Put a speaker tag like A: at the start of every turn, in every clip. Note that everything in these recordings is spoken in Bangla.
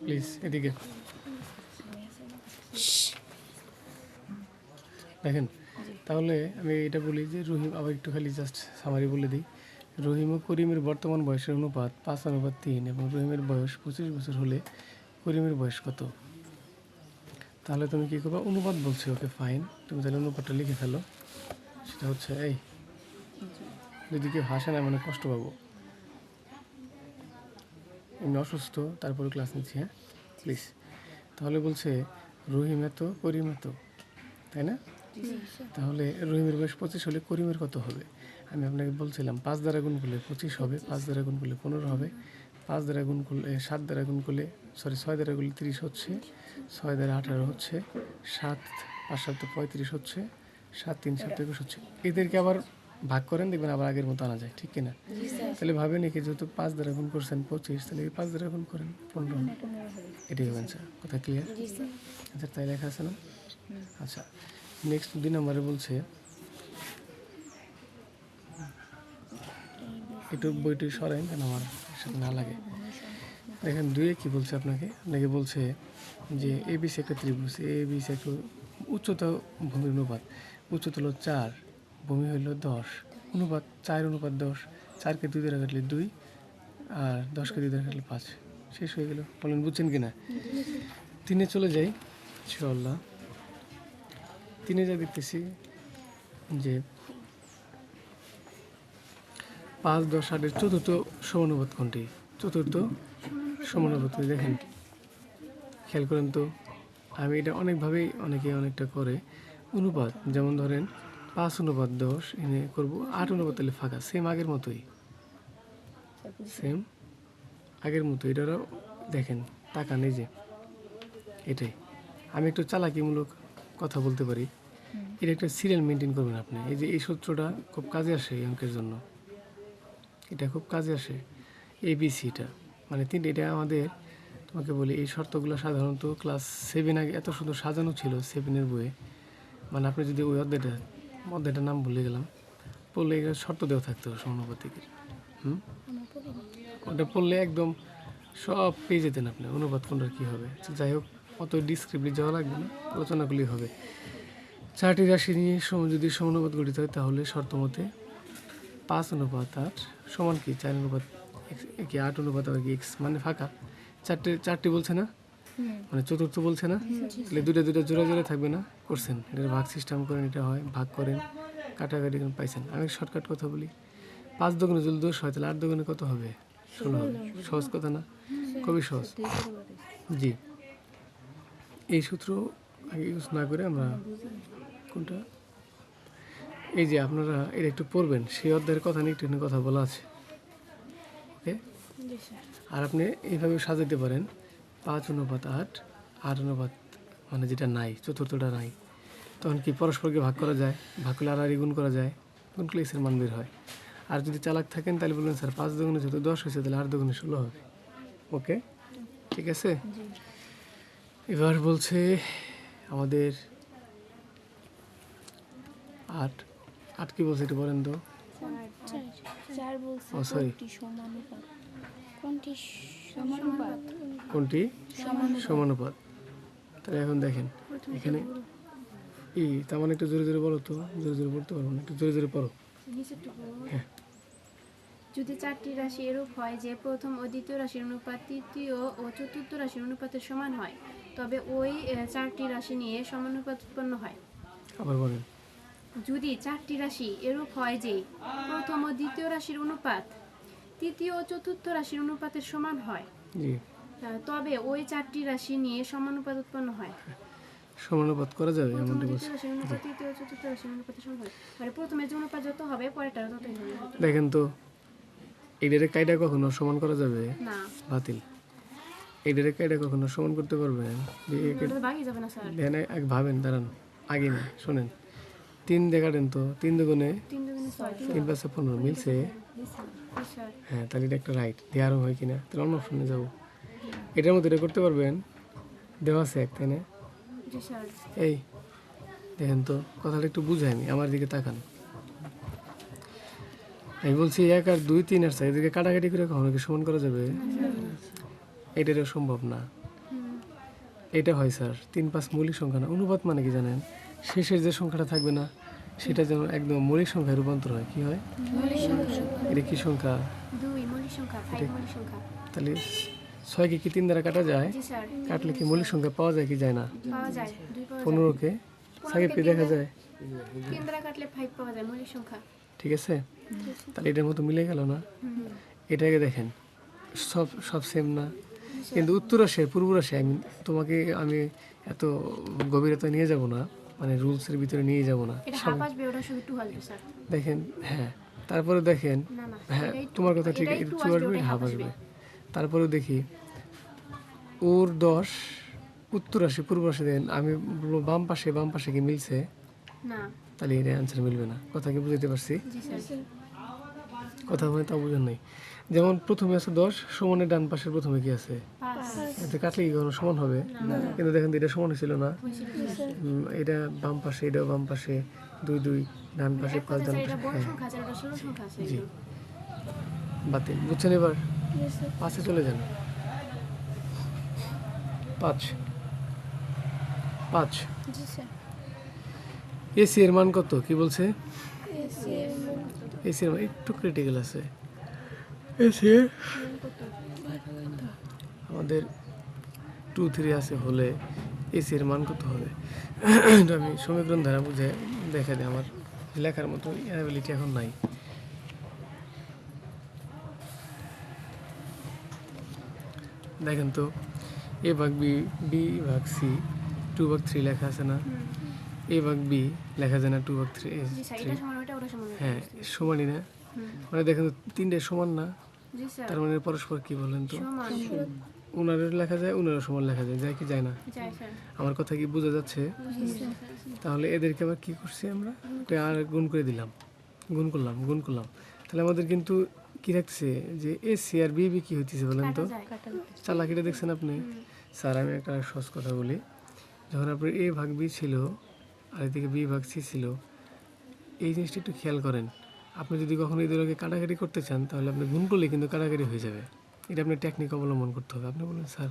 A: প্লিজ এদিকে। দেখেন, তাহলে আমি এটা বলি যে রহিম, আবার একটু খালি জাস্ট সামারি বলে দিই। রহিম ও করিমের বর্তমান বয়সের অনুপাত পাঁচ, অনুপাত তিন এবং রহিমের বয়স পঁচিশ বছর হলে করিমের বয়স কত? তাহলে তুমি কী করবা? অনুপাত বলছো ওকে ফাইন তুমি তাহলে অনুপাতটা লিখে ফেলো। সেটা হচ্ছে এই। যদি কেউ হাসে না মানে কষ্ট পাবো। এমনি অসুস্থ, তারপরে ক্লাস নিচ্ছি হ্যাঁ? প্লিজ তাহলে বলছে, রহিম এত, করিম এত। তাই না? তাহলে রহিমের বয়স পঁচিশ হলে করিমের কত হবে? আমি আপনাকে বলছিলাম, পাঁচ দ্বারা গুণ করলে পঁচিশ হবে, পাঁচ দ্বারা গুণ করলে পনেরো হবে, পাঁচ দ্বারা গুণ করলে, সাত দ্বারা গুণ করলে সরি ছয় দ্বারা গুলি তিরিশ হচ্ছে, ছয় দ্বারা আঠারো হচ্ছে, সাত, পাঁচ সাত পঁয়ত্রিশ হচ্ছে, সাত তিন সাত একুশ হচ্ছে। এদেরকে আবার ভাগ করেন দেখবেন আবার আগের মতো আনা যায় ঠিক কিনা? তাহলে ভাবেন কি যেহেতু পাঁচ দ্বারা গুণ করছেন পঁচিশ তাহলে এই পাঁচ দ্বারা গুণ করেন পনেরো। এটাই হবে স্যার কথা ক্লিয়ার আচ্ছা তাই লেখা আছে না? আচ্ছা নেক্সট দুই নম্বরে বলছে একটু বইটি সরাইন কেন আমার সাথে না লাগে। দেখেন দুয়ে কি বলছে আপনাকে? আপনাকে বলছে যে এ বিসি একটা ত্রিভুজ এ বিসি একটা উচ্চতা ভূমির অনুপাত উচ্চতা হলো চার। ভূমি হইল দশ। অনুপাত চার অনুপাত দশ, চারকে দুই দ্বারা কাটলে দুই, আর দশকে দুই দ্বারা কাটলে পাঁচ। শেষ হয়ে গেল। বলেন, বুঝছেন কি না তিনে চলে যাই ইনশাল্লাহ তিনে যা দেখতেছি যে পাঁচ, দশ, আটের চতুর্থ সমানুপাত কোনটি? চতুর্থ সমানুপাত দেখেন, খেয়াল করেন তো, আমি এটা অনেকভাবেই অনেকে অনেকটা করে। অনুপাত, যেমন ধরেন পাঁচ অনুপাত দশ এনে করব আট অনুপাত তাহলে ফাঁকা সেম আগের মতোই। সেম আগের মতো এটারও দেখেন টাকা নেই যে এটাই। আমি একটু চালাকিমূলক কথা বলতে পারি। এটা একটা সিরিয়াল মেনটেন করবেন আপনি। এই যে এই সূত্রটা খুব কাজে আসে এই অঙ্কের জন্য। এটা খুব কাজে আসে। এবিসিটা মানে তিনটে এটা আমাদের তোমাকে বলি এই শর্তগুলো সাধারণত ক্লাস সেভেন আগে এত সুন্দর সাজানো ছিল সেভেনের বইয়ে। মানে আপনি যদি ওই অধ্যায়টা অধ্যায়টার নাম ভুলে গেলাম। পড়লে শর্ত দেওয়া থাকতো সমানুপাতিকের হুম? ওটা পড়লে একদম সব পেয়ে যেতেন আপনি অনুবাদ কোনটা কী হবে? যাই হোক, অত ডিসক্রিপ্টলি যাওয়া লাগবে না, আলোচনাগুলি হবে। চারটি রাশি নিয়ে যদি সমানুপাত গঠিত হয়, তাহলে শর্ত মতে পাঁচ অনুপাত আট সমান কি? চার অনুপাত কি আট অনুপাত আবার কি এক্স মানে ফাঁকা? চারটে চারটি বলছে না? মানে চতুর্থ বলছে না? তাহলে দুটো দুটা জোড়া জোড়া থাকবে না? করছেন। এটার ভাগ সিস্টেম করেন এটা হয় ভাগ করেন কাটাকাটি করেন পাইছেন। আমি শর্টকাট কথা বলি। পাঁচ দোকানে যদি দোষ হয় তাহলে আট দোকানে কত হবে? ষোলো হবে। সহজ কথা না? খুবই সহজ। জি। এই সূত্র আগে ইউজ না করে আমরা কোনটা? এই যে আপনারা এটা একটু পড়বেন। সেই অধ্যায়ের কথা নিয়ে একটু কথা বলা আছে। ওকে আর আপনি এইভাবে সাজাতে পারেন। পাঁচ অনুপাত আট আট অনুপাত মানে যেটা নাই চতুর্থটা নাই। তখন কি পরস্পরকে ভাগ করা যায়? ভাগ করলে আর গুণ করা যায়? গুণ করলে এসের মান বের হয়? আর যদি চালাক থাকেন তাহলে বলবেন স্যার পাঁচ দুগুণে যেহেতু দশ হয়েছে তাহলে আট দুগুণে ষোলো হবে। ওকে? ঠিক আছে? এবার বলছে আমাদের আট। আট কি বলছে একটু বলেন তো? ও সরি
B: কোনটি? সমানুপাত।
A: তাহলে এখন দেখেন এখানে ই তার মানে একটু জোরে জোরে বলো তো জোরে জোরে পড়তে পারব না একটু জোরে জোরে পড়ো। হ্যাঁ।
C: যদি চারটি রাশি এরূপ হয় যে প্রথম ও দ্বিতীয় রাশির অনুপাত তৃতীয় ও চতুর্থ রাশির অনুপাতের সমান হয় তবে ওই চারটি রাশি নিয়ে সমানুপাত উৎপন্ন হয়।
A: আবার বলেন।
C: যদি চারটি রাশি এরূপ হয় যে প্রথম ও দ্বিতীয় রাশির অনুপাত তৃতীয় ও চতুর্থ রাশির অনুপাতের সমান হয়
A: জি।
C: তবে ওই চারটি রাশি নিয়ে সমানুপাত উৎপন্ন হয়।
A: সমানুপাত করা যাবে এমনটি
C: দ্বিতীয়
A: বলছে।
C: মানে প্রথমে যে অনুপাত যত হবে পরেরটা ততই হবে।
A: দেখেন তো এইটারে কায়দা কখনো সমান করা যাবে?
C: না।
A: বাতিল। এইটারে কায়দা কখনো সমান করতে পারবেন? একে
C: যাবে না স্যার।
A: ধ্যান আগে ভাবেন দাঁড়ান আগে না শোনেন। তিন দেখাটেন তো তিন দুগুণে
C: তিন দুগুণে ছয় তিন
A: তিন পাঁচে পনেরো মিলছে? হ্যাঁ তাহলে এটা একটা রাইট দেওয়ারও হয় কিনা? তাহলে অন্য অপশনে যাব। এটার মধ্যে এটা করতে পারবেন? দেওয়া আছে এক তাই না? এই দেখেন তো কথাটা একটু বুঝাই আমি আমার দিকে তাকান। আমি বলছি এক আর দুই তিন আর চার এদিকে কাটাকাটি করে কখনো কি সমান করা যাবে? এটা এটারও সম্ভব না। এটা হয় স্যার তিন পাঁচ মৌলিক সংখ্যা না। অনুপাত মানে কি জানেন? শেষের যে সংখ্যাটা থাকবে না সেটা যেন একদম মৌলিক সংখ্যায় রূপান্তর হয়। কি হয়? এটা কি সংখ্যা। তাহলে ছয়কে কি তিন দ্বারা কাটা যায়? কাটলে কি মৌলিক সংখ্যা পাওয়া যায় কি যায় না? পনেরোকে সাকিব কি? দেখা যায়? ঠিক আছে? তাহলে এটার মতো মিলে গেল না? এটাকে দেখেন সব সব সেম না? কিন্তু উত্তর আসে পূর্ব আসে আমি তোমাকে আমি এত গভীরতা নিয়ে যাব না মানে রুলসের ভিতরে নিয়ে যাব না দেখেন হ্যাঁ তারপরে দেখেন হ্যাঁ তোমার কথা ঠিক আসবে হাফ আসবে। তারপরেও দেখি ওর দশ উত্তর আসে পূর্ব আসে দেন আমি বলব বাম পাশে বাম পাশে কি মিলছে?
C: না।
A: তাহলে এটা অ্যান্সার মিলবে না। কথা কি বুঝতে পারছি? কথা মানে তা বুঝেন নাই। যেমন প্রথমে আছে দশ সমানের ডান পাশের প্রথমে কি আছে?
C: পাঁচ।
A: এতে কাটলে কি কোনো সমান হবে? কিন্তু দেখেন এটা সমান ছিল না। এটা বাম পাশে এটাও বাম পাশে দুই দুই ডান পাশে পাঁচ ডান পাশে হ্যাঁ।
C: সংখ্যা আছে এটা ষোলো সংখ্যা আছে।
A: জি। বাতিল। বুঝছেন এবার?
B: Sir.
A: চলে যান। পাঁচ। পাঁচ।
B: জি স্যার।
A: এসি এর মান কত? কি বলছে. এসি এর মান একটু ক্রিটিক্যাল আছে। এসি আমাদের টু থ্রি আছে হলে এসি এর মান কত হবে? এটা আমি সমীকরণ দ্বারা বুঝে দেখা দিই আমার লেখার মতো অ্যাবিলিটি এখন নাই। দেখেন তো এ ভাগ বি বি ভাগ সি টু ভাগ থ্রি লেখা আছে না? এ ভাগ বি লেখা যায় না টু ভাগ থ্রি। হ্যাঁ সমানই না? মানে দেখেন তিনটে সমান না? তার মানে পরস্পর কি বলেন তো? উনারের লেখা যায় উনারও সমান লেখা যায় যায় কি যায় না? আমার কথা কি বোঝা যাচ্ছে? তাহলে এদেরকে আবার কি করছি আমরা? আর গুণ করে দিলাম। গুণ করলাম গুণ করলাম। তাহলে আমাদের কিন্তু কি রাখছে যে এ সি আর বি বি কি হইতেছে বলেন তো?
C: কাটা
A: চালাকিটা দেখছেন আপনি? স্যার আমি একটা সহজ কথা বলি। যখন আপনার এ ভাগ বি ছিল আর এদিকে বি ভাগ সি ছিল এই জিনিসটা একটু খেয়াল করেন। আপনি যদি কখনো এই দুটোকে কাটাকাটি করতে চান তাহলে আপনি গুণ করলে কিন্তু কাটাকাটি হয়ে যাবে। এটা আপনি টেকনিক অবলম্বন করতে হবে। আপনি বলুন স্যার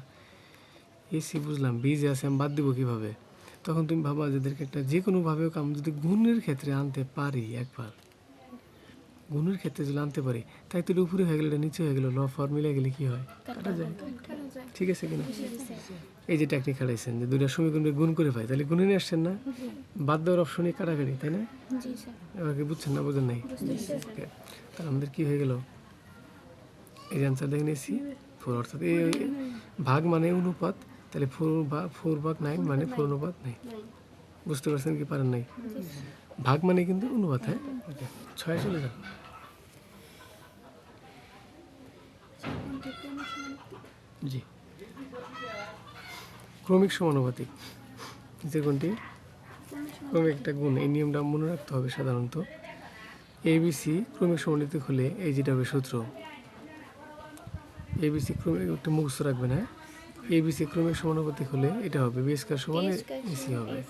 A: এ সি বুঝলাম বি যে আছে আমি বাদ দিব কীভাবে? তখন তুমি ভাবা যাদেরকে একটা যে কোনোভাবে হোক আমি যদি গুণের ক্ষেত্রে আনতে পারি একবার গুণের ক্ষেত্রে যদি আনতে পারি তাই তো এটা উপরে হয়ে গেলে নিচে হয়ে গেলো ল ফর্মুলা গেলে কি হয়? কাটা যায়। ঠিক আছে কিনা? এই যে টেকনিক খাটাইছেন যে দুইটা সমীকরণকে গুণ করে পাই তাহলে গুণে নিয়ে আসছেন না? বাদ দেওয়ার অপশনই কাটাকাটি তাই না? এবার কি বুঝছেন না বোঝেন নাই? তাহলে আমাদের কি হয়ে গেল? এই যে অ্যান্সার দেখে নিয়েছি ফোর অর্থাৎ এই ভাগ মানে অনুপাত তাহলে ফোর বা ফোর ভাগ নাইন মানে ফোর অনুপাত নাই। বুঝতে পারছেন কি পারেন নাই? ভাগ মানে কিন্তু অনুপাত হ্যাঁ. ছয় চলে যান জি। ক্রমিক সমানুপাতিক। যে কোনটি? ক্রমিক একটা গুণ। এই নিয়মটা মনে রাখতে হবে সাধারণত। এবিসি ক্রমিক সমানুপাতিক হলে এই যেটা হবে সূত্র। এবিসি ক্রমিক একটা মুখস্থ রাখবেন হ্যাঁ? এবিসি ক্রমিক সমানুপাতিক হলে এটা হবে। বি স্কয়ার সমান এসি হবে।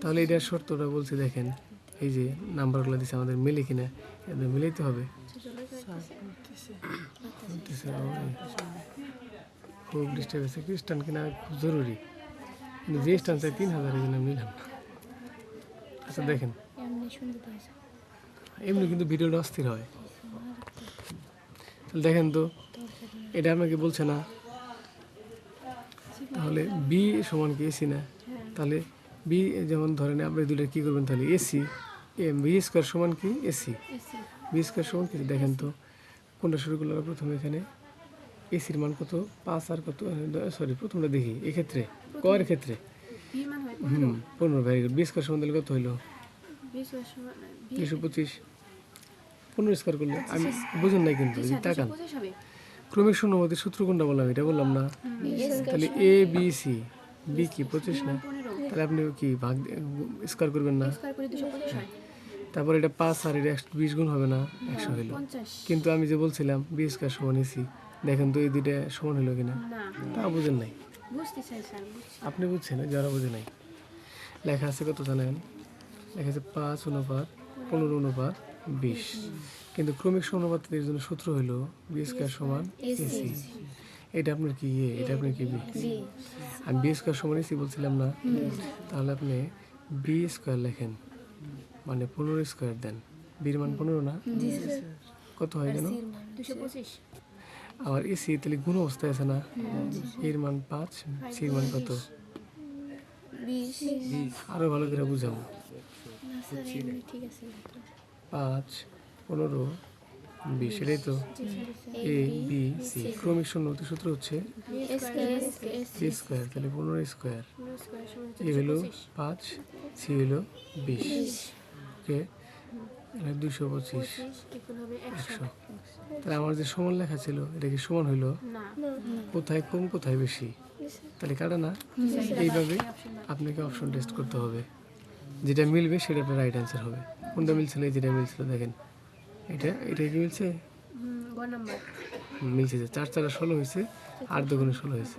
A: তাহলে এটার শর্তটা বলছে, দেখেন, এই যে নাম্বারগুলো দিচ্ছে আমাদের মিলে কিনা, এদের মিলাইতে হবে। খুব ডিস্টার্ব আছে খ্রিস্টান কিনা খুব জরুরি। কিন্তু যে স্টান চাই তিন হাজারের জন্য মিলাম আচ্ছা দেখেন।
B: এমনি
A: কিন্তু ভিডিওটা অস্থির হয়। দেখেন তো, এটা আমাকে বলছে না, তাহলে বি সমান কি এসি না? তাহলে বি যেমন ধরেন আপনি দুটো কী করবেন, তাহলে এসি বি স্কোয়ার সমান কি এসি বি স্কোয়ার সমান কি দেখেন তো কোনটা শুরু করল? প্রথমে এখানে এসির মান কত? পাঁচ আর কত? সরি প্রথমটা দেখি। এক্ষেত্রে? কয়ের ক্ষেত্রে?
C: মান হয়
A: হুম পনেরো। ভেরি গুড বি স্কোয়ার সমান কত হইল?
C: বিশ
A: দুশো পঁচিশ। পনেরো স্কোয়ার করলে আমি বুঝেন নাই কিন্তু এই টাকান। ক্রমিক শূন্যবাদের সূত্র কোনটা বললাম? এটা বললাম না। তাহলে এ বি সি বি কি পঁচিশ না? তাহলে আপনি কি ভাগ স্কোয়ার করবেন না? তারপর এটা পাঁচ আর এটা একশো বিশ গুণ হবে না একশো হইল। কিন্তু আমি যে বলছিলাম বি স্কোয়ার সমান এসি। দেখেন তো এই দুইটা সমান হলো কিনা।
C: না।
A: তা বুঝেন নাই। আপনি বুঝছেন যারা বুঝে নাই। লেখা আছে কত জানেন? লেখা আছে পাঁচ অনুপাত পনেরো অনুপাত বিশ। কিন্তু ক্রমিক সমানুপাতের জন্য সূত্র হলো বি স্কোয়ার সমান এসি। এটা আপনার কি ইয়ে এটা আপনার কি বি? আমি বি স্কোয়ার সমান সি বলছিলাম না। তাহলে আপনি বি স্কোয়ার লেখেন। মানে পনেরো স্কোয়ার দেন। বির মান পনেরো না? কত হয়
C: দুশো
A: আবার এসি তাহলে গুণ অবস্থায় আছে না? এর মান পাঁচ সির মান কত? আরও ভালো করে বুঝাবো পাঁচ পনেরো বিশ এটাই তো। A B C. ক্রমিক সন্নতি সূত্র হচ্ছে স্কোয়ার তাহলে পনেরো স্কোয়ার। এ হলো পাঁচ সি হলো বিশ। ওকে দুশো পঁচিশ।
C: একশো।
A: তাহলে আমার যে সমান লেখা ছিল এটা কি সমান হইল? কোথায় কম কোথায় বেশি? তাহলে কাটা না? এইভাবে আপনাকে অপশন টেস্ট করতে হবে। যেটা মিলবে সেটা আপনার রাইট অ্যান্সার হবে। কোনটা মিলছিল এই যেটা মিলছিল দেখেন। এটা এটা কি মিলছে? মিলছে যে চার চারা ষোলো হয়েছে আর দুগুণে ষোলো হয়েছে।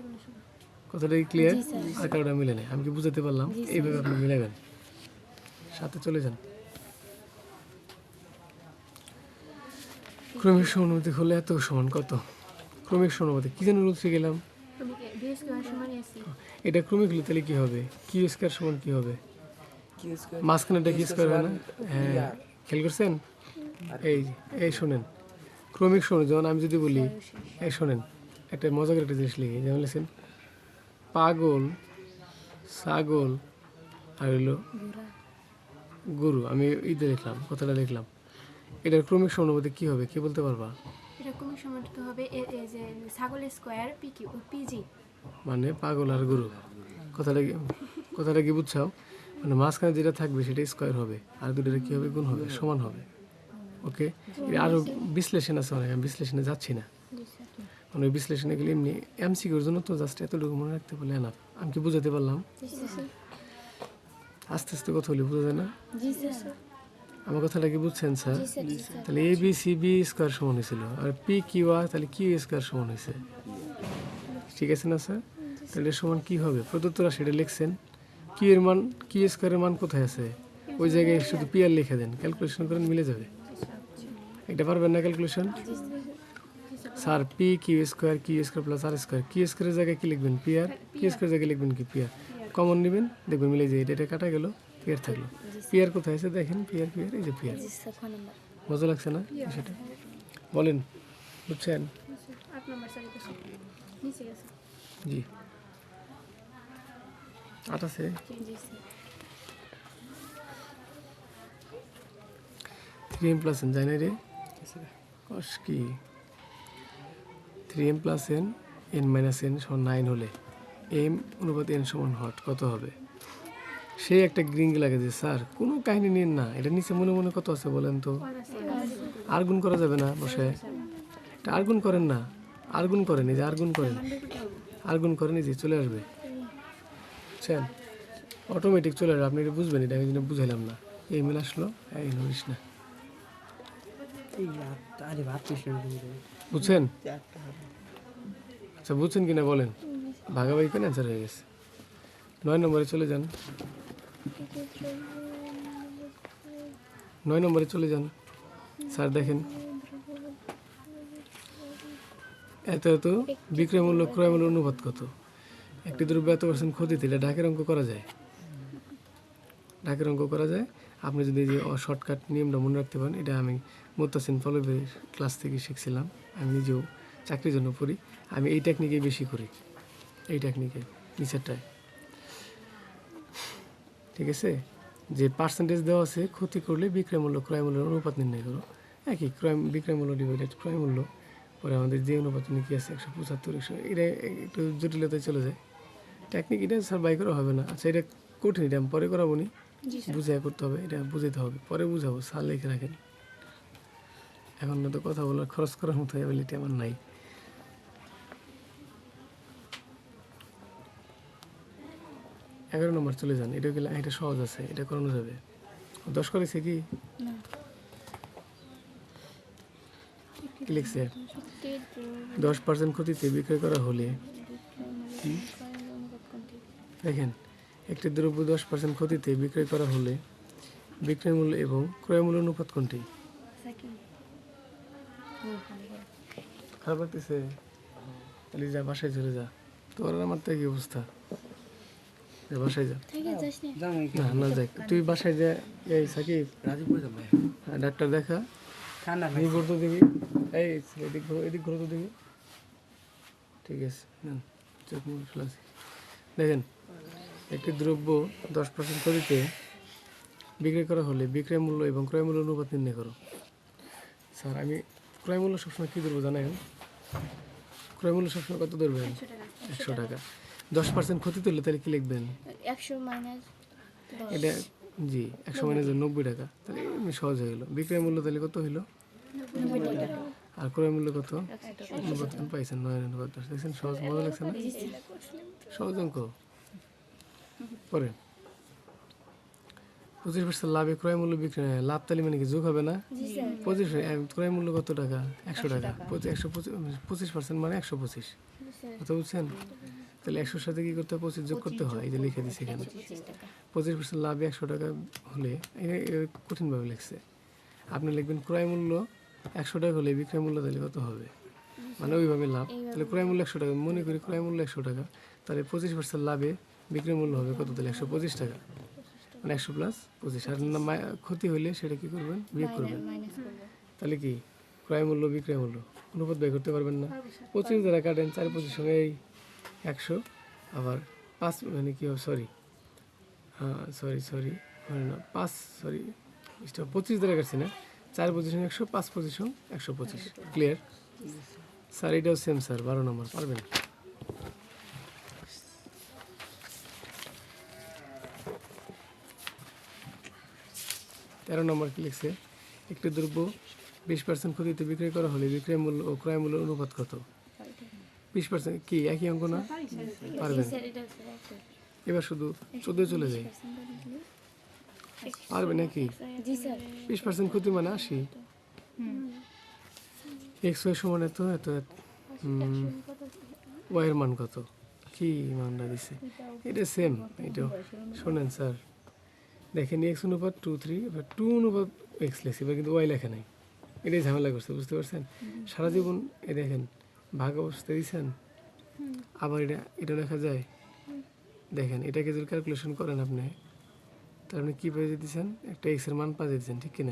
A: কথাটা কি ক্লিয়ার আর কারোটা মিলে নেই। আমি কি বুঝাতে পারলাম? এইভাবে আপনি মিলাবেন। সাথে চলে যান। ক্রমিক সমানুপাতিক হলে এত সমান কত? ক্রমিক সমানুপাতিক কি যেন রুল শিখে গেলাম?
C: তুমি বি স্কোয়ার সমান এসি
A: এটা ক্রমিক হলে তাহলে কি হবে? কিউ স্কোয়ার সমান কি হবে? মাঝখানেটা কি স্কোয়ার হয় না? হ্যাঁ। খেয়াল করছেন? এই এই শোনেন। ক্রমিক শোনেন যেমন আমি যদি বলি এই শোনেন একটা মজা করে একটা জিনিস লিখি যেমন লিখছেন পাগল ছাগল আর হলো গরু আমি ঈদে লিখলাম কথাটা লিখলাম এটার ক্রমিক সমানুপাতিক কি হবে? কি বলতে পারবা?
C: এরকম সমানুপাতিক হবে এ যে ছাগল স্কোয়ার পি কিউ পিজি
A: মানে পাগল আর গরু। কথাটা কি কথাটা কি বুঝছাও? মানে মাঝখানে যেটা থাকবে সেটা স্কোয়ার হবে আর দুটোটা কি হবে? গুণ হবে সমান হবে। ওকে আরও বিশ্লেষণ আছে অনেক আমি বিশ্লেষণে যাচ্ছি না। মানে ওই বিশ্লেষণে গেলে এমনি এমসিকিউর জন্য তো জাস্ট এতটুকু মনে রাখতে পারলে এনাফ আমি কি বুঝাতে পারলাম? আস্তে আস্তে কথা বলি বোঝা যায় না?
B: জি স্যার।
A: আমার কথাটা কি বুঝছেন স্যার? তাহলে A B C B square সমান হয়েছিল। আর পি কিউ আর তাহলে কিউ স্কোয়ার সমান হয়েছে। ঠিক আছে না স্যার? তাহলে সমান কি হবে? প্রদত্ত রাশিটা লিখছেন। কি এর মান কি স্কোয়ারের মান কোথায় আছে? ওই জায়গায় শুধু পি আর লিখে দেন। ক্যালকুলেশন করেন মিলে যাবে। এটা পারবেন না calculation sir. P Q square Q square plus R square Q স্কোয়ারের জায়গায় কি লিখবেন? পি আর কিউ স্কোয়ারের জায়গায় লিখবেন কি পি আর কমন নেবেন? দেখবেন মিলে যায়। এটা এটা কাটা গেল পি আর থাকল। পি আর কোথায় আছে দেখেন পি আর পি আর এই যে পি আর
B: জি স্যার ফোন নাম্বার।
A: মজা লাগছে না? সেটা বলেন বুঝছেন?
C: স্যার এটা সব নিচে গেছে।
A: জি। আট আছে? থ্রি এম প্লাস এন যাই না রে? কস কি? Three M plus N N minus N সমান নাইন হলে এম অনুপাত এন সমান হট কত হবে? সে একটা গ্রিং লাগে যে, স্যার, কোনো কাহিনী নিন না, এটা নিচে মনে মনে কত আছে বলেন তো?
C: ওয়ান আছে
A: আর গুণ করা যাবে না বসে। এটা আর গুণ করেন না আর গুণ করেন, এই যে আর গুণ করেন। আর গুণ করেন, এই যে চলে আসবে। বুঝছেন? অটোমেটিক চলে আসবে, আপনি এটা বুঝবেন, এটা আমি যেন বুঝাইলাম না। এই মিল আসলো, এই নড়িস না। বুঝছেন? আচ্ছা বুঝছেন কিনা বলেন? ভাগাভাগি করে অ্যান্সার হয়ে গেছে। নয় নম্বরে চলে যান। নয় নম্বরে চলে যান। স্যার, দেখেন। এত এত বিক্রয় মূল্য ক্রয় মূল্য কত? একটি দ্রব্য এত পার্সেন্ট ক্ষতি দিলে ঢাকের অঙ্ক করা যায়। ঢাকের অঙ্ক করা যায়। আপনি যদি যে শর্টকাট নিয়মটা মনে রাখতে পারেন, এটা আমি মোত্তাসিন পলবের ক্লাস থেকে শিখছিলাম। আমি নিজেও চাকরির জন্য পড়ি। আমি এই টেকনিকে বেশি করি। এই টেকনিকে নিচেরটায়। ঠিক আছে? যে পার্সেন্টেজ দেওয়া আছে ক্ষতি করলে বিক্রয় মূল্য ক্রয় মূল্যের অনুপাত নির্ণয় করো। একই ক্রয় বিক্রয় মূল্য ডিভাইডেড ক্রয় মূল্য পরে আমাদের যে অনুপাত কি আছে একশো পঁচাত্তর একশো এটা একটু জটিলতায় চলে যায়। টেকনিক এটা স্যার বাই করা হবে না। আচ্ছা এটা কঠিন এটা আমি পরে করাবো নি? বুঝাই করতে হবে এটা বুঝাইতে হবে। পরে বুঝাবো স্যার লিখে রাখেন। এখন তো কথা বলার খরচ করার মতো অ্যাবিলিটি আমার নাই। এগারো নম্বর চলে যান এটা গেলে এটা সহজ আছে এটা করানো যাবে। দশ করেছে কি? লিখছে? দশ পার্সেন্ট ক্ষতিতে বিক্রয় করা হলে। দেখেন একটি দ্রব্য দশ পার্সেন্ট ক্ষতিতে বিক্রয় করা হলে বিক্রয় মূল্য এবং ক্রয় মূল্য অনুপাত কোনটি? খারাপ লাগতেছে। যা বাসায় চলে যা। তোর আমার তো কি অবস্থা। বাসায় যা।
B: না
A: না যাই তুই বাসায় যা এই সাকিব। হ্যাঁ, ডাক্তার দেখা।
D: ঠান্ডা
A: এই ঘুরে তো দেখি এই এদিক এদিক ঘুরে তো দেখি ঠিক আছে চোখ মুখ দেখেন একটি দ্রব্য দশ পার্সেন্ট করিতে বিক্রি করা হলে বিক্রয় মূল্য এবং ক্রয় মূল্য অনুপাত নির্ণয় করো। স্যার আমি ক্রয় মূল্য সবসময় কী ধরবো জানেন? ক্রয় মূল্য সবসময় কত ধরবেন? একশো টাকা। দশ পার্সেন্ট ক্ষতি তুললে তাহলে কী লিখবেন?
B: একশো মাইনাস
A: এটা জি একশো মাইনাস নব্বই। টাকা। তাহলে এমনি সহজ হয়ে গেলো। বিক্রয় মূল্য তাহলে কত হইল? আর ক্রয় মূল্য কত? অনুপাত পাইছেন নয় অনুপাত দশ। দেখছেন সহজ মজা লাগছে না? সহজ অঙ্ক। পরে। পঁচিশ পার্সেন্ট লাভে ক্রয় মূল্য বিক্রি লাভ তাহলে মানে কি? যোগ হবে না? পঁচিশ ক্রয় মূল্য কত টাকা? একশো টাকা। একশো পঁচিশ পঁচিশ পার্সেন্ট মানে একশো পঁচিশ। কথা বুঝছেন? তাহলে একশোর সাথে কি করতে হয়? পঁচিশ যোগ করতে হয়। এই যে লিখে দিচ্ছি এখানে। পঁচিশ পার্সেন্ট লাভে একশো টাকা হলে এটা কঠিনভাবে লিখছে। আপনি লিখবেন ক্রয় মূল্য একশো টাকা হলে বিক্রয় মূল্য তাহলে কত হবে? মানে ওইভাবে লাভ। তাহলে ক্রয় মূল্য একশো টাকা। মনে করি ক্রয় মূল্য একশো টাকা। তাহলে পঁচিশ পার্সেন্ট লাভে বিক্রয় মূল্য হবে কত? তাহলে একশো পঁচিশ টাকা। মানে একশো প্লাস পঁচিশ। আর ক্ষতি হলে সেটা কী করবেন? বিয়োগ করবেন। তাহলে কি? ক্রয় মূল্য বিক্রয় মূল্য। অনুপাত ব্যয় করতে পারবেন না। পঁচিশ দ্বারা কাটেন চার পঁচিশ সঙ্গে এই একশো। আবার পাঁচ মানে কি সরি। সরি সরি হয় না, পাঁচ, সরি পঁচিশ দ্বারা কাটছি না। চার সঙ্গে একশো, পাঁচ সঙ্গে একশো পঁচিশ। ক্লিয়ার স্যার এটাও সেম স্যার বারো নম্বর পারবেন? তেরো নম্বর কি লিখছে? একটি দ্রব্য বিশ পার্সেন্ট ক্ষতিতে বিক্রয় করা হলে বিক্রয় মূল্য ও ক্রয় মূল্য অনুপাত কত? বিশ পার্সেন্ট কি একই অঙ্ক না? পারবেন এবার শুধু চোদ্দ চলে যায়। পারবে নাকি? বিশ পার্সেন্ট ক্ষতি মানে আশি। এক্স ওয়াই সমান এত এত ওয়াইয়ের মান কত? কি মানটা দিছে? এটা সেম এটা শোনেন স্যার দেখেন এক্স অনুপাত টু থ্রি এবার টু অনুপাত এক্স লেখছে এবার কিন্তু ওয়াই লেখা নাই। এটাই ঝামেলা করছে বুঝতে পারছেন? সারা জীবন এ দেখেন ভাগ অবস্থা দিয়েছেন আবার এটা এটা লেখা যায়? দেখেন এটাকে যদি ক্যালকুলেশন করেন আপনি। তাহলে আপনি কী পেয়ে যেতেছেন একটা এক্সের মান পেয়ে যেতেছেন ঠিক কিনা?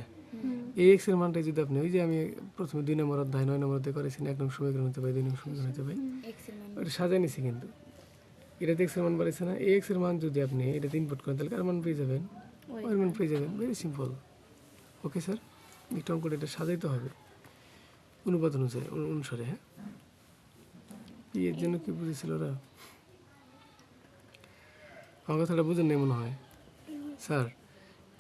A: এই এক্সের মানটা যদি আপনি ওই যে আমি প্রথমে দুই নম্বর অধ্যায় নয় নম্বর অধ্যায় করেছেন এক নম্বর সমীকরণ হতে পারে দুই নম্বর সমীকরণ হতে পারে। ওটা সাজাই নিছি কিন্তু। এটাতে এক্সের মান বাড়াইছে না। এই এক্সের মান যদি আপনি এটাতে ইনপুট করেন তাহলে কার মান পেয়ে যাবেন? ওই মান পেয়ে যাবেন। ভেরি সিম্পল ওকে স্যার একটু অঙ্কটা এটা সাজাইতে হবে। অনুপাত অনুসারে অনু- অনুসারে হ্যাঁ? এর জন্য কি বুঝেছিল ওরা? আমার কথাটা বুঝেন নাই মনে হয়। স্যার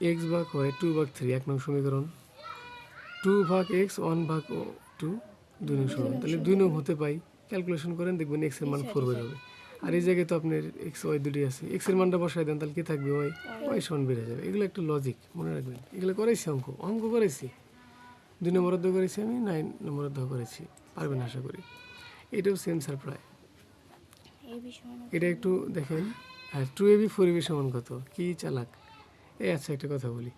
A: এক্স ভাগ হয় টু ভাগ থ্রি এক নং সমীকরণ। টু ভাগ এক্স ওয়ান ভাগ টু দুই নং সমীকরণ। তাহলে দুই নং হতে পাই। ক্যালকুলেশন করেন দেখবেন এক্সের মান ফোর বের হবে। আর এই জায়গায় তো আপনার এক্স ওয়াই দুটি আছে। এক্সের মানটা বসাই দেন তাহলে কি থাকবে? ওয়াই ওয়াই সমান বেড়ে যাবে। এগুলো একটু লজিক মনে রাখবেন। এগুলো করেছি অঙ্ক। অঙ্ক করেছি। দুই নম্বর অধ্যায় করেছি আমি নাইন নম্বর অধ্যায় করেছি। পারবেন আশা করি। এটাও সেম স্যার প্রায়। এটা একটু দেখেন। হ্যাঁ টু এবি ফোর এবি সমান কত? কি চালাক। এই আচ্ছা একটা কথা বলি।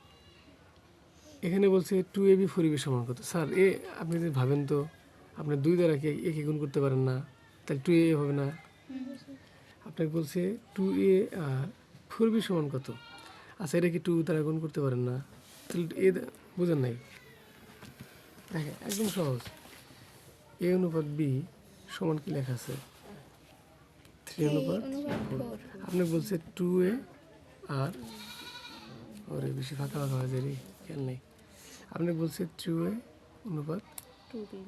A: এখানে বলছে টু এবি ফোর এবি সমান কত? স্যার এ আপনি যদি ভাবেন তো আপনি দুই দ্বারা কি একে গুণ করতে পারেন না তাহলে টু এ হবে না। আপনাকে বলছে টু এ আর ফোর বি সমান কত? আচ্ছা এটা কি টু দ্বারা গুণ করতে পারেন না? তাহলে এ বুঝেন নাই? দেখেন একদম সহজ। এ অনুপাত বি সমান কি লেখা আছে? থ্রি অনুপাত? আপনি বলছে টু এ আর ওরে বেশি ফাঁকা ফাঁকা হয়ে যায় রে খেয়াল নেই। আপনি বলছে টু এ অনুপাত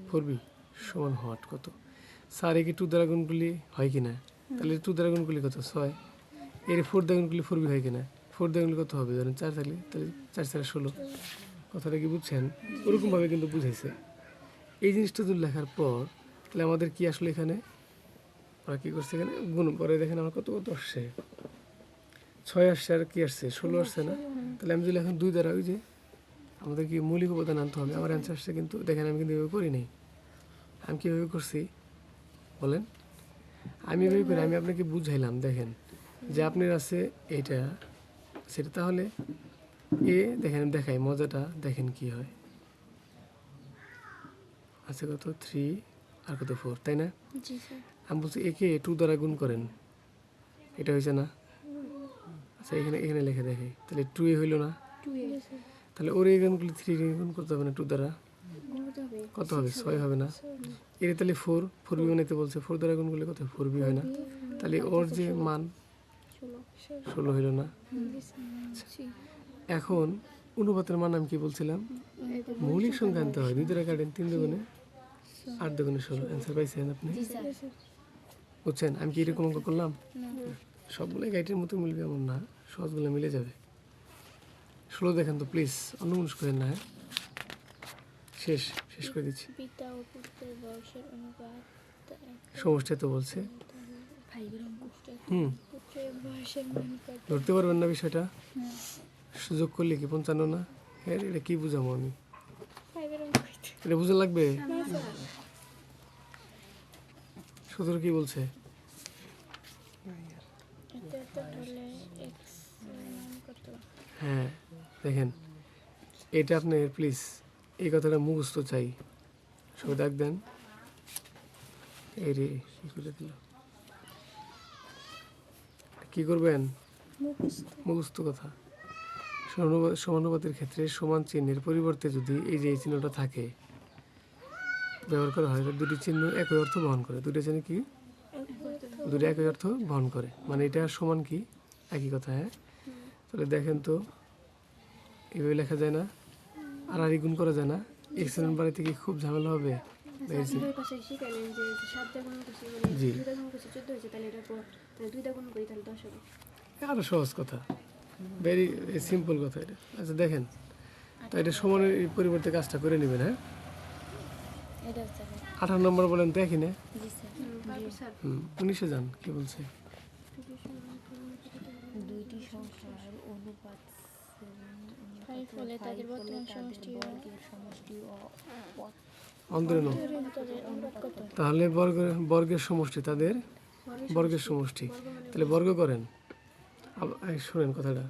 A: ফোর বি সমান হট কত? স্যার একে টু দ্বারা গুণগুলি হয় কি না? তাহলে টু দ্বারা গুণগুলি কত? ছয়। এর ফোর দ্বারা গুণগুলি ফোর বি হয় কি না? ফোর দ্বারা গুণগুলি কত হবে? ধরেন চার থাকলে তাহলে চার চার ষোলো। কথাটা কি বুঝছেন? ওরকমভাবে কিন্তু বুঝাইছে। এই জিনিসটা যদি লেখার পর তাহলে আমাদের কি আসলে এখানে? ওরা কী করছে এখানে? গুণ পরে দেখেন আমার কত কত আসছে। ছয় আসছে আর কি আসছে? ষোলো আসছে না? তাহলে আমি যদি এখন দুই দ্বারা, ওই যে আমাদের কি মৌলিক উপাদান আনতে হবে, আমার অ্যান্সার আসছে কিন্তু, দেখেন আমি কিন্তু এভাবে করি নাই আমি কীভাবে করছি? বলেন। আমি এভাবে করি, আমি আপনাকে বুঝাইলাম, দেখেন। যে আপনার আছে এইটা সেটা তাহলে এ, দেখেন দেখাই, মজাটা দেখেন কি হয়। আছে কত? থ্রি আর কত ফোর তাই না? আমি বলছি একে টু দ্বারা গুণ করেন। এটা হয়েছে না? আচ্ছা এখানে এখানে লিখে দেখে। তাহলে টু এ হইল না? তাহলে ওর এই গুণগুলি থ্রি গুণ করতে হবে না টু দ্বারা? কত হবে? ছয় হবে না? এর তাহলে ফোর ফোর বি বানাইতে বলছে। ফোর দ্বারা গুণ করলে কত? ফোর বি হয় না? তাহলে ওর যে মান ষোলো। হইল না? এখন অনুপাতের মান আমি কি বলছিলাম? মৌলিক সংখ্যা আনতে হয়। দুই দ্বারা কাটেন তিন দুগুণে আট দুগুণে ষোলো অ্যান্সার পাইছেন আপনি? বুঝছেন? আমি কি এরকম অঙ্ক করলাম? সবগুলো গাইটের মতো মিলবে এমন না সহজগুলো মিলে যাবে। ষোলো দেখেন তো প্লিজ অন্যমনস্ক করেন না হ্যাঁ? শেষ শেষ করে দিচ্ছি। সমষ্টি তো বলছে। হুম। ধরতে পারবেন না বিষয়টা? সুযোগ করলে কি পঞ্চান্ন না? হ্যাঁ এটা কি বুঝাবো আমি? এটা বুঝা লাগবে? সতেরো কি বলছে? হ্যাঁ দেখেন, এটা আপনার প্লিজ এই কথাটা মুখস্থ চাই। সবাই ডাক দেন। এই রে করে দিল? কি করবেন?
B: মুখস্থ
A: কথা। সমানুপাত সমানুপাতের ক্ষেত্রে সমান চিহ্নের পরিবর্তে যদি এই যে এই চিহ্নটা থাকে ব্যবহার করা হয়। দুটি চিহ্ন একই অর্থ বহন করে। দুটি চিহ্ন কি? দুটি একই অর্থ বহন করে। মানে এটা সমান কি? একই কথা হ্যাঁ? তাহলে দেখেন তো এভাবে লেখা যায় না। আর আর গুণ করা যায় না। এক্সেলেন্ট বাড়িতে কি খুব ঝামেলা হবে। জি। আরও সহজ কথা। ভেরি সিম্পল কথা এটা। আচ্ছা দেখেন। তো এটা সমানের পরিবর্তে কাজটা করে নেবেন হ্যাঁ? আঠারো নম্বর বলেন তো একই না।
B: জি স্যার।
C: তারপর স্যার
A: হুম উনিশে যান কি বলছে?
D: দুইটি অনুপাত
B: তাদের বর্তমান সমষ্টি
D: সমষ্টি
A: অন্তরে তাহলে বর্গের বর্গের সমষ্টি তাদের? বর্গের সমষ্টি। তাহলে বর্গ করেন। শোনেন কথাটা।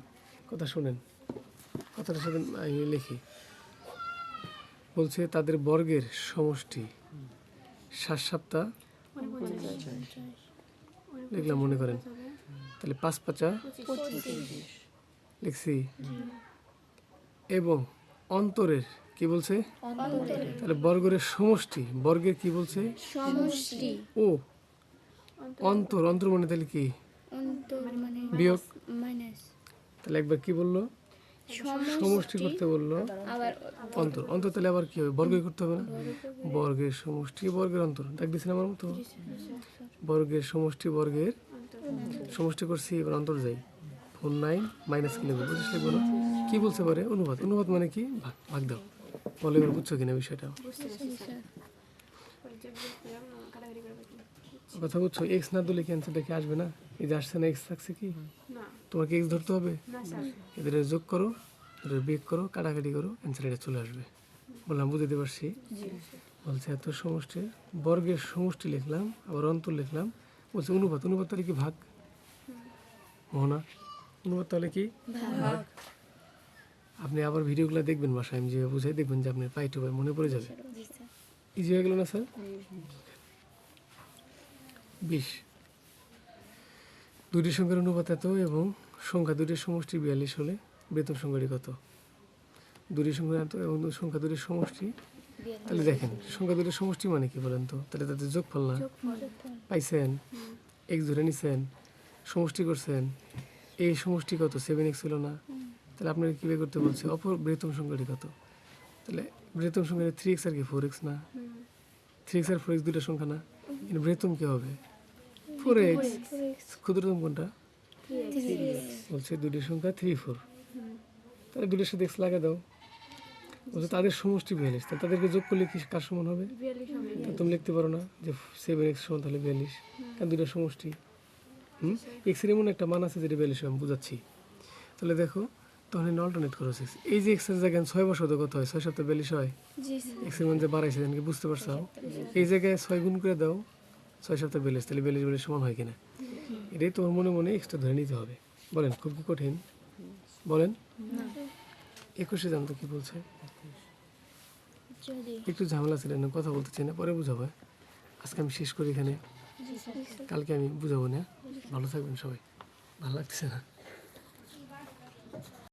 A: কথা শোনেন। কথাটা সাথে আমি লিখি। বলছে তাদের বর্গের সমষ্টি। সাত
C: মানে
A: লিখলাম মনে করেন। তাহলে পাঁচ পাঁচা লিখছি। এবং অন্তরের কি বলছে? তাহলে বর্গের সমষ্টি। বর্গের কি বলছে?
B: সমষ্টি।
A: ও অন্তর। অন্তর মানে তাহলে কি?
B: মানে
A: বিয়োগ। তাহলে একবার কি বলল? সমষ্টি করতে বলল। অন্তর। অন্তর তাহলে আবার কি হবে? বর্গই করতে হবে না? বর্গের সমষ্টি বর্গের অন্তর। দেখ আমার মতো? বর্গের সমষ্টি বর্গের সমষ্টি করছি এবার অন্তর যাই। ফোর নাইন মাইনাস কি লিখব বুঝিস লিখব না? কি বলতে পারে অনুপাত অনুপাত মানে কি? ভাগ ভাগ দাও। বলে এবার বুঝছ কিনা বিষয়টা। কথা বুঝছ? এক্স না দিলে কি দেখে আসবে না? এই যে আসছে না এক্স থাকছে কি? তোমাকে এক্স ধরতে হবে? এদের যোগ করো এদের বিয়োগ করো কাটাকাটি করো অ্যান্সার এটা চলে আসবে। বললাম বুঝতে পারছি? বলছে এত সমষ্টি বর্গের সমষ্টি লিখলাম আবার অন্তর লিখলাম। বলছে অনুপাত অনুপাত তাহলে কি ভাগ? মোহনা অনুপাত তাহলে কি? ভাগ। আপনি আবার ভিডিওগুলো দেখবেন বাসায় আমি যেভাবে বুঝাই দেখবেন যে আপনার পাই টু পাই মনে পড়ে যাবে।
B: জি
A: ইজি হয়ে গেল না স্যার? বিশ। দুটি সংখ্যার অনুপাত এত এবং সংখ্যা দুটির সমষ্টি বিয়াল্লিশ হলে বৃহত্তম সংখ্যাটি কত? দুটি সংখ্যা এত এবং সংখ্যা দুটির সমষ্টি তাহলে দেখেন সংখ্যা দুটির সমষ্টি মানে কি বলেন তো? তাহলে তাদের যোগফল না? পাইছেন? এক্স ধরে নিছেন সমষ্টি করছেন এই সমষ্টি কত? সেভেন এক্স ছিল না? তাহলে আপনাকে কী বের করতে বলছে? অপর বৃহত্তম সংখ্যাটি কত? তাহলে বৃহত্তম সংখ্যা থ্রি এক্স আর কি ফোর এক্স না? থ্রি এক্স আর ফোর এক্স দুটো সংখ্যা না? কিন্তু বৃহত্তম কি হবে? ফোর এক্স ক্ষুদ্রতম কোনটা? বলছে দুটি সংখ্যা থ্রি ফোর তাহলে দুটোর সাথে এক্স লাগা দাও। বলছে তাদের সমষ্টি বিয়াল্লিশ। তাহলে তাদেরকে যোগ করলে কি কার সমান হবে? তুমি লিখতে পারো না যে সেভেন এক্স সমান তাহলে বিয়াল্লিশ। কারণ দুটো সমষ্টি। হুম? এক্সের এমন একটা মান আছে যেটা বিয়াল্লিশ আমি বুঝাচ্ছি। তাহলে দেখো তখন অল্টারনেট করো সিক্স এই যে এক্সের জায়গায় ছয় বছর কত হয়? ছয় সপ্তাহ বিয়াল্লিশ হয়? এক্সের মান যে বাড়াইছে বুঝতে পারছ? এই জায়গায় ছয় গুণ করে দাও। ছয় সপ্তাহ বেলেজ তাহলে বেলেজ বেলে সমান হয় কিনা? এটাই তোমার মনে মনে এক্সট্রা ধরে নিতে হবে। বলেন খুব কি কঠিন? বলেন। একুশে জানতো কি বলছে? একটু ঝামেলা ছিল না কথা বলতে চাই না পরে বুঝাবো হ্যাঁ? আজকে আমি শেষ করি এখানে। কালকে আমি বুঝাবো না ভালো থাকবেন সবাই। ভালো লাগছে না?